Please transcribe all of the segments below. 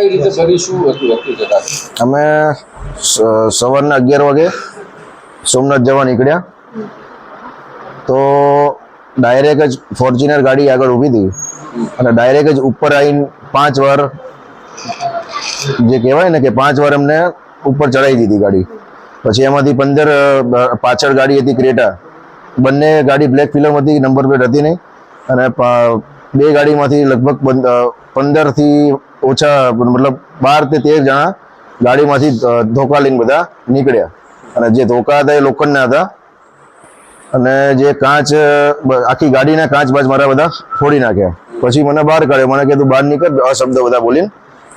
કઈ રીતે કરી હતું અમે સવારના અગિયાર વાગે સોમનાથ જવા નીકળ્યા. તો ડાયરેક્ટ જ ફોર્ચ્યુનર ગાડી આગળ ઊભી હતી. અને ડાયરેક્ટ જ ઉપર આવીને પાંચ વાર જે કહેવાય ને કે પાંચ વાર અમને ઉપર ચડાવી દીધી ગાડી. પછી એમાંથી પંદર પાછળ ગાડી હતી ક્રેટા. બંને ગાડી બ્લેક ફિલ્મ હતી નંબર પ્લેટ હતી નહીં. અને બે ગાડીમાંથી લગભગ પંદરથી ઓછા, મતલબ બાર તે તેર જણા ગાડીમાંથી ધોકા લઈને બધા નીકળ્યા. અને જે ધોકા હતા એ લોખંડના હતા. અને જે કાચ આખી ગાડીના કાચ બાજ મારા બધા ફોડી નાખ્યા. પછી મને બહાર કાઢ્યો. મને કીધું, બહાર નીકળ શબ્દ બધા બોલીને.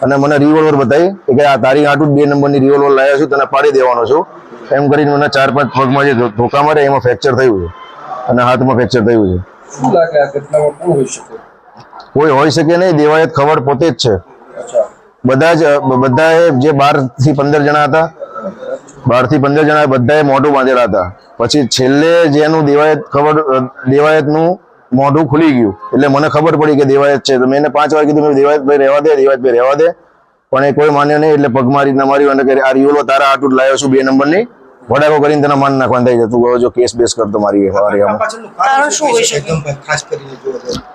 અને મને રિવોલ્વર બતાવી કે આ તારી આટું બે નંબરની રિવોલ્વર લાવ્યા છું, તને પાડી દેવાનો છું. એમ કરીને મને ચાર પાંચ પગમાં જે ધોકા મારે એમાં ફ્રેક્ચર થયું છે. અને હાથમાં ફ્રેક્ચર થયું છે. કોઈ હોઈ શકે નહીં દેવાયત ખબર પોતે જ છે. બધા જ બધાએ જે બારથી પંદર જણા હતા બારથી પંદર જણા બધાએ મોઢું બાંધેલા હતા. પછી છેલ્લે જેનું દેવાયત ખબર દેવાયતનું મોઢું ખુલી ગયું. એટલે મને ખબર પડી કે દેવાયત છે. તો મેં એને પાંચ વાર કીધું મેં દેવાયતભાઈ રહેવા દે દેવાયતભાઈ રહેવા દે. પણ એ કોઈ માન્યો નહીં એટલે પગ મારી ના માર્યું અને કે આ રિયોલો તારા આટું લાવ્યો છું બે નંબરની. વડાકો કરીને તને માન નાખવાનું થઈ જતું જો કેસ બેસ કરતો મારી સવારે આમાં શું હોય છે ખાસ કરીને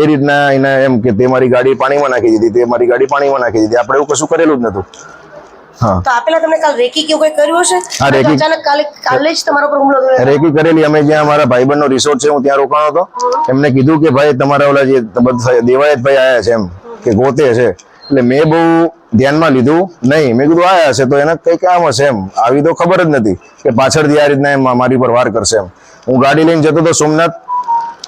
એ રીતના એને એમ કે તે મારી ગાડી પાણીમાં નાખી દીધી તે મારી ગાડી પાણીમાં નાખી દીધી. આપણે એવું કશું કરેલું જ નતું તો આપેલા તમને કાલ રેકી કેવું કઈ કર્યું હશે? હા, રેકી. અચાનક કાલે કાલે જ તમારા ઉપર હુમલો થયો. રેકી કરેલી. અમે જ્યાં મારા ભાઈબંધનો રિસોર્ટ છે હું ત્યાં રોકાણો હતો. એમને કીધું કે ભાઈ તમારા ઓલા જે દેવાયત ભાઈ આયા છે એમ કે ગોતે છે. એટલે મેં બહુ ધ્યાનમાં લીધું નહીં. મેં કીધું આયા હશે તો એને કઈ કામ હશે એમ. આવી તો ખબર જ નથી કે પાછળથી આ રીતના એમ મારી પર વાર કરશે એમ. હું ગાડી લઈને જતો હતો સોમનાથ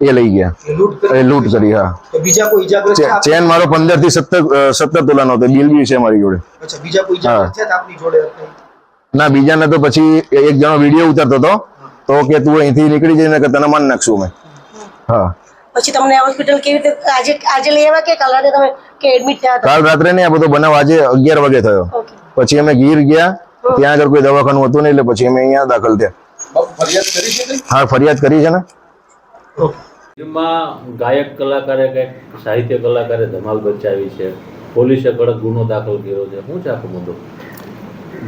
એ લઈ ગયા એ લૂંટ કરી એ લૂંટ કરી હા તો બીજા કોઈ ઈજાગ્રસ્ત ચે- થયા? ચેન મારો પંદરથી સત્તર સત્તર તોલાનો હતો બિલ બી છે મારી જોડે અચ્છા બીજા કોઈ ઈજાગ્રસ્ત થયા હતા આપની જોડે ના બીજાને તો પછી એક જણો વીડિયો ઉતારતો હતો તો કે તું અહીંથી નીકળી જઈને કે તને માન નાખશું મેં હા। પછી તમને હોસ્પિટલ કેવી રીતે આજે આજે લઈ આવ્યા કે કાલ રાતે તમે કે એડમિટ થયા હતા? કાલ રાત્રે નહીં આ બધો બનાવ આજે અગિયાર વાગે થયો. ઓકે. પછી અમે ગીર ગયા ત્યાં આગળ કોઈ દવાખાનું હતું નહીં એટલે પછી અમે અહીંયા દાખલ થયા. બાપુ ફરિયાદ કરી છે કઈ? હા ફરિયાદ કરી છે ને? ફિલ્મમાં ગાયક કલાકારે કંઈક, સાહિત્ય કલાકારે ધમાલ બચાવી છે. પોલીસે કડક ગુનો દાખલ કર્યો છે. શું છે આખો મુદ્દો?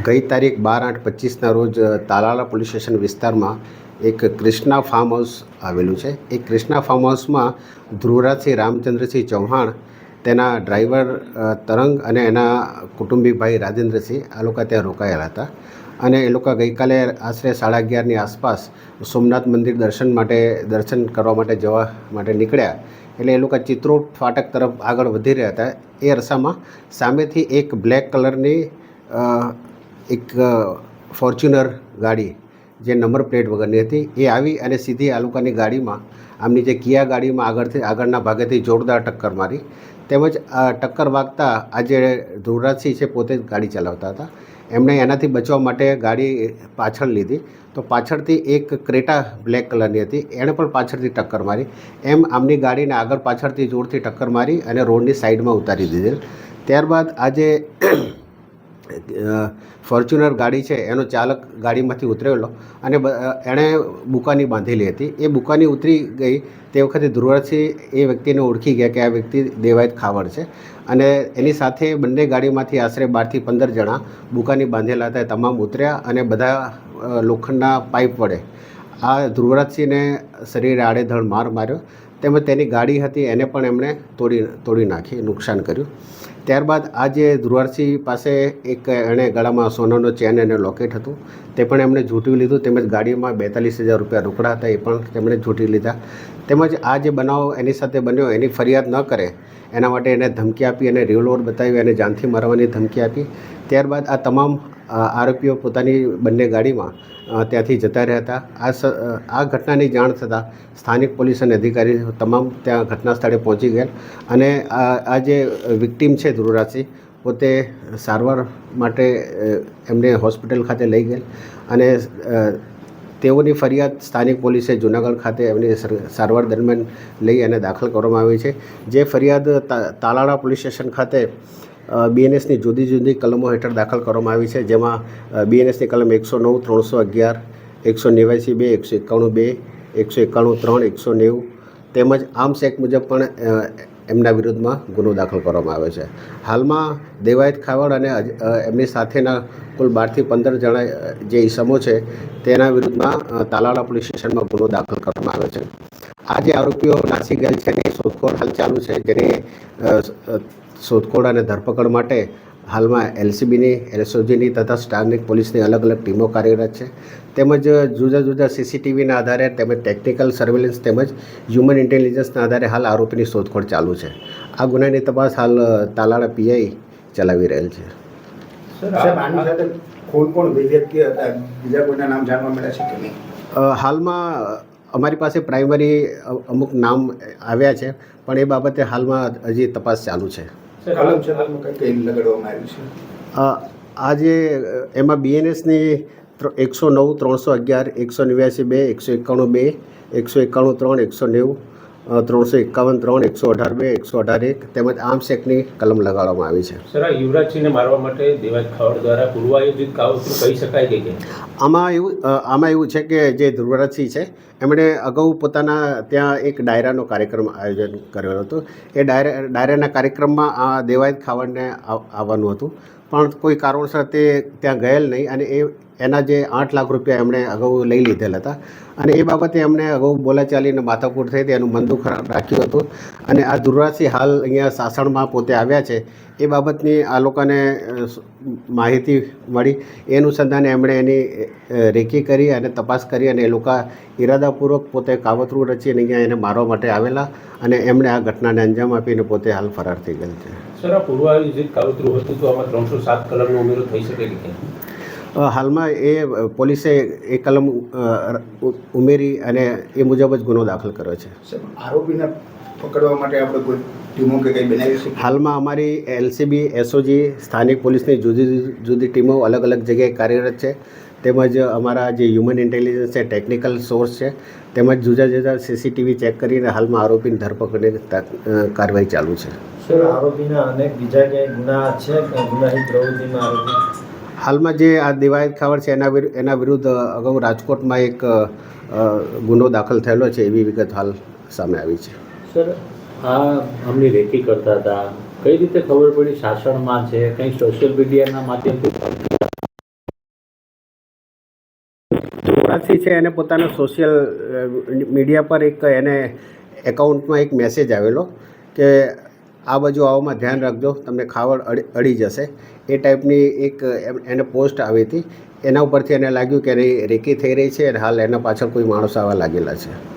ગઈ તારીખ બાર આઠ પચીસના રોજ તાલાલા પોલીસ સ્ટેશન વિસ્તારમાં એક ક્રિષ્ના ફાર્મ હાઉસ આવેલું છે. એ ક્રિષ્ના ફાર્મ હાઉસમાં ધ્રુવરાજસિંહ રામચંદ્રસિંહ ચૌહાણ, તેના ડ્રાઈવર તરંગ અને એના કુટુંબી ભાઈ રાજેન્દ્રસિંહ આ લોકો ત્યાં રોકાયેલા હતા. અને એ લોકો ગઈકાલે આશરે સાડા અગિયારની આસપાસ સોમનાથ મંદિર દર્શન માટે, દર્શન કરવા માટે જવા માટે નીકળ્યા. એટલે એ લોકો ચિત્રોટ ફાટક તરફ આગળ વધી રહ્યા હતા. એ અરસામાં સામેથી એક બ્લેક કલરની એક ફોર્ચ્યુનર ગાડી જે નંબર પ્લેટ વગરની હતી, એ આવી અને સીધી આ લોકોની ગાડીમાં આમની જે કિયા ગાડીમાં આગળથી, આગળના ભાગેથી જોરદાર ટક્કર મારી. તેમજ ટક્કર વાગતા આ જે ધ્રુવરાજસિંહ છે પોતે જ ગાડી ચલાવતા હતા. એમણે એનાથી બચવા માટે ગાડી પાછળ લીધી. તો પાછળથી એક ક્રેટા બ્લેક કલરની હતી. એણે પણ પાછળથી ટક્કર મારી. એમ આમની ગાડીને આગળ પાછળથી જોરથી ટક્કર મારી અને રોડની સાઈડમાં ઉતારી દીધેલ. ત્યારબાદ આજે ફોર્ચ્યુનર ગાડી છે, એનો ચાલક ગાડીમાંથી ઉતરેલો અને એણે બુકાની બાંધેલી હતી. એ બુકાની ઉતરી ગઈ તે વખતે ધ્રુવરાજસિંહ એ વ્યક્તિને ઓળખી ગયા કે આ વ્યક્તિ દેવાયત ખાવડ છે અને એની સાથે બંને ગાડીમાંથી આશરે બારથી પંદર જણા બુકાની બાંધેલા હતા તમામ ઉતર્યા અને બધા લોખંડના પાઇપ વડે. આ ધ્રુવરાજસિંહને શરીરે આડેધડ માર માર્યો. તેમજ તેની ગાડી હતી, એને પણ એમણે તોડી તોડી નાખી, નુકસાન કર્યું. ત્યારબાદ આજે જે પાસે એક એણે ગળામાં સોનાનો ચેન અને લોકેટ હતું. તે પણ એમણે ઝૂંટવી લીધું તેમજ ગાડીમાં બેતાલીસ હજાર રૂપિયા રોકડા હતા એ પણ તેમણે ઝૂંટી લીધા. તેમજ આ જે બનાવ એની સાથે બન્યો એની ફરિયાદ ન કરે એના માટે એને ધમકી આપી અને રિવોલ્વર બતાવી અને જાનથી મારવાની ધમકી આપી. ત્યારબાદ આ તમામ આરોપીઓ પોતાની બંને ગાડીમાં ત્યાંથી જતા રહ્યા હતા. આ આ ઘટનાની જાણ થતાં સ્થાનિક પોલીસ અને અધિકારી તમામ ત્યાં ઘટના સ્થળે પહોંચી ગયા અને આ જે વિક્ટીમ છે ધ્રુવરાજસિંહ, પોતે સારવાર માટે એમને હોસ્પિટલ ખાતે લઈ ગયેલ અને તેઓની ફરિયાદ સ્થાનિક પોલીસે જૂનાગઢ ખાતે એમની સર- સારવાર દરમિયાન લઈ અને દાખલ કરવામાં આવી છે. જે ફરિયાદ તાલાળા પોલીસ સ્ટેશન ખાતે બીએનએસની જુદી જુદી કલમો હેઠળ દાખલ કરવામાં આવી છે, જેમાં બીએનએસની કલમ એકસો નવ, ત્રણસો અગિયાર, એકસો નેવ્યાસી બે, એકસો એકાણું બે, એકસો એકાણું ત્રણ, એકસો નેવું, તેમજ આર્મ્સ એક્ટ મુજબ પણ એમના વિરુદ્ધમાં ગુનો દાખલ કરવામાં આવ્યો છે. હાલમાં દેવાયત ખાવડ અને એમની સાથેના કુલ બારથી પંદર જણા જે ઈસમો છે, તેના વિરુદ્ધમાં તાલાડા પોલીસ સ્ટેશનમાં ગુનો દાખલ કરવામાં આવ્યો છે. આ જે આરોપીઓ નાસી ગયેલ છે એની શોધખોળ હાલ ચાલુ છે, જેની શોધખોળ અને ધરપકડ માટે હાલમાં એલસીબીની એલએસઓજીની તથા સ્થાનિક પોલીસની અલગ અલગ ટીમો કાર્યરત છે. તેમજ જુદા જુદા સીસીટીવીના આધારે તેમજ ટેકનિકલ સર્વેલન્સ તેમજ હ્યુમન ઇન્ટેલિજન્સના આધારે હાલ આરોપીની શોધખોળ ચાલુ છે. આ ગુનાની તપાસ હાલ તાલાળા પીઆઈ ચલાવી રહેલ છે. સાહેબ આની સાથે કોણ કોણ વ્યક્તિ હતા? બીજા કોઈના નામ જાણવા મળ્યા છે કે નહીં? હાલમાં અમારી પાસે પ્રાઇમરી અમુક નામ આવ્યા છે પણ એ બાબતે હાલમાં હજી તપાસ ચાલુ છે. કલમ છતાંમાં કઈ કઈ લગાડવામાં આવ્યું છે? અ, આ જે અ, એમાં બીએનએસની એકસો નવ ત્રણસો અગિયાર એકસો નેવ્યાસી બે એકસો એકાણું બે એકસો એકાણું ત્રણ એકસો નેવું ત્રણસો એકાવન ત્રણ એકસો અઢાર બે એકસો અઢાર એક તેમજ આર્મ્સ એક્ટની કલમ લગાડવામાં આવી છે. સર આ યુવરાજસિંહને મારવા માટે દેવાજ ખાવડ દ્વારા પૂર્વાયોજિત કાવતરું કહી શકાય કે આમાં એવું આમાં એવું છે કે જે ધ્રુવરાજસિંહ છે એમણે અગાઉ પોતાના ત્યાં એક ડાયરાનો કાર્યક્રમ આયોજન કર્યો હતો. એ ડાયરા ડાયરાના કાર્યક્રમમાં આ દેવાયત ખાવડને આવવાનું હતું. પણ કોઈ કારણોસર તે ત્યાં ગયેલ નહીં અને એ એના જે આઠ લાખ રૂપિયા એમણે અગાઉ લઈ લીધેલ હતા. અને એ બાબતે એમણે અગાઉ બોલાચાલીને માથાકૂટ થઈ હતી એનું મન ખરાબ રાખ્યું હતું. અને આ દુર્વાસી હાલ અહીંયા સાસણમાં પોતે આવ્યા છે. એ બાબતની આ લોકોને માહિતી મળી. એ અનુસંધાને એમણે એની રેકી કરી અને તપાસ કરી અને એ લોકો ઈરાદાપૂર્વક પોતે કાવતરું રચી અને અહીંયા એને મારવા માટે આવેલા અને એમણે આ ઘટનાને અંજામ આપીને પોતે હાલ ફરાર થઈ ગયેલ છે. સર, આ પૂર્વાયોજિત કાવતરું હતું તો આમાં ત્રણસો સાત કલમનો ઉમેરો થઈ શકે કે હાલમાં એ પોલીસે એ કલમ ઉમેરી અને એ મુજબ જ ગુનો દાખલ કર્યો છે. આરોપીને પકડવા માટે આપણે કોઈ ટીમો કે કંઈ બનાવી છે હાલમાં અમારી એલસીબી એસઓજી સ્થાનિક પોલીસની જુદી જુદી ટીમો અલગ અલગ જગ્યાએ કાર્યરત છે. તેમજ અમારા જે હ્યુમન ઇન્ટેલિજન્સ છે ટેકનિકલ સોર્સ છે તેમજ જુદા જુદા સીસીટીવી ચેક કરીને હાલમાં આરોપીની ધરપકડની કાર્યવાહી ચાલુ છે. સર આરોપીના અનેક બીજા ક્યાંય ગુના છે? ગુનાહિત પ્રવૃત્તિમાં આરોપી હાલમાં જે આ દિવાયત ખાવડ છે એના એના વિરુદ્ધ અગાઉ રાજકોટમાં એક ગુનો દાખલ થયેલો છે એવી વિગત હાલ સામે આવી છે. સર આ અમને રેકી કરતા હતા. કઈ રીતે ખબર પડી શાસનમાં છે? કંઈ સોશિયલ મીડિયાના માધ્યમથી? ધ્રુવરાજસિંહ છે એને પોતાના સોશિયલ મીડિયા પર એક એને એકાઉન્ટમાં એક મેસેજ આવેલો કે આ બાજુ આવવામાં ધ્યાન રાખજો, તમને ખાવડ અડી અડી જશે. એ ટાઈપની એક એને પોસ્ટ આવી હતી. એના ઉપરથી એને લાગ્યું કે એની રેકી થઈ રહી છે અને હાલ એના પાછળ કોઈ માણસ આવવા લાગેલા છે.